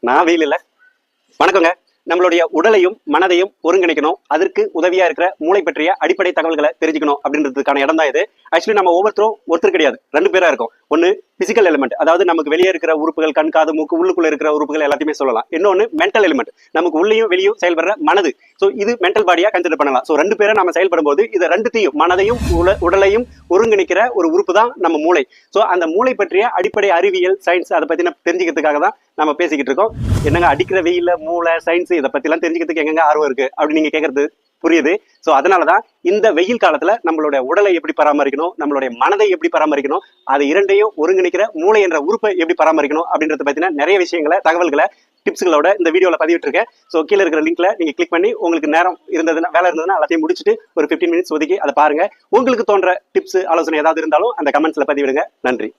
நான் வெயில் இல்ல. வணக்கங்க. நம்மளுடைய உடலையும் மனதையும் ஒருங்கிணைக்கணும். அதற்கு உதவியா இருக்கிற மூளை பற்றிய அடிப்படை தகவல்களை தெரிஞ்சுக்கணும் அப்படின்றதுக்கான இடம் தான் இது. ஆக்சுவலி நம்ம ஒவ்வொருத்தரும் ஒருத்தர் கிடையாது. ரெண்டு பேரா இருக்கும். ஒன்று பிசிக்கல் எலிமெண்ட் அதாவது நமக்கு வெளியே இருக்கிற உறுப்புகள் கண் காது மூக்கு உள்ளுக்குள்ள இருக்கிற உறுப்புகள் எல்லாத்தையுமே சொல்லலாம். இன்னொன்று மென்டல் எலிமெண்ட் நமக்கு உள்ளேயும் வெளியும் செயல்படுற மனது. ஸோ இது மென்டல் பாடியாக கன்சிடர் பண்ணலாம். ஸோ ரெண்டு பேரை நம்ம செயல்படும் போது இது ரெண்டுத்தையும் மனதையும் உல- உடலையும் ஒருங்கிணைக்கிற ஒரு உறுப்பு தான் நம்ம மூளை. ஸோ அந்த மூளை பற்றிய அடிப்படை அறிவியல் சயின்ஸ் அதை பத்தி தெரிஞ்சுக்கிறதுக்காக தான் நம்ம பேசிக்கிட்டு இருக்கோம். என்னங்க அடிக்கிற வெயில மூளை சயின்ஸ் இதை பற்றிலாம் தெரிஞ்சுக்கிறதுக்கு எங்கெங்க ஆர்வம் இருக்குது அப்படின்னு நீங்கள் கேட்குறது புரியுது? ஸோ அதனாலதான் இந்த வெயில் காலத்துல நம்மளுடைய உடலை எப்படி பராமரிக்கணும் நம்மளுடைய மனதை எப்படி பராமரிக்கணும் அது இரண்டையும் ஒருங்கிணைக்கிற மூளை என்ற உறுப்பை எப்படி பராமரிக்கணும் அப்படின்றத பத்தின நிறைய விஷயங்களை தகவல்களை டிப்ஸ்களோட இந்த வீடியோல பதிவிட்டிருக்கேன். ஸோ கீழே இருக்கிற லிங்க்ல நீங்க கிளிக் பண்ணி உங்களுக்கு நேரம் இருந்ததுன்னா வேலை இருந்ததுன்னா எல்லாத்தையும் முடிச்சுட்டு ஒரு 15 மினிட்ஸ் ஒதுக்கி அதை பாருங்க. உங்களுக்கு தோன்ற டிப்ஸ் ஆலோசனை ஏதாவது இருந்தாலும் அந்த கமெண்ட்ஸ்ல பதிவிடுங்க. நன்றி.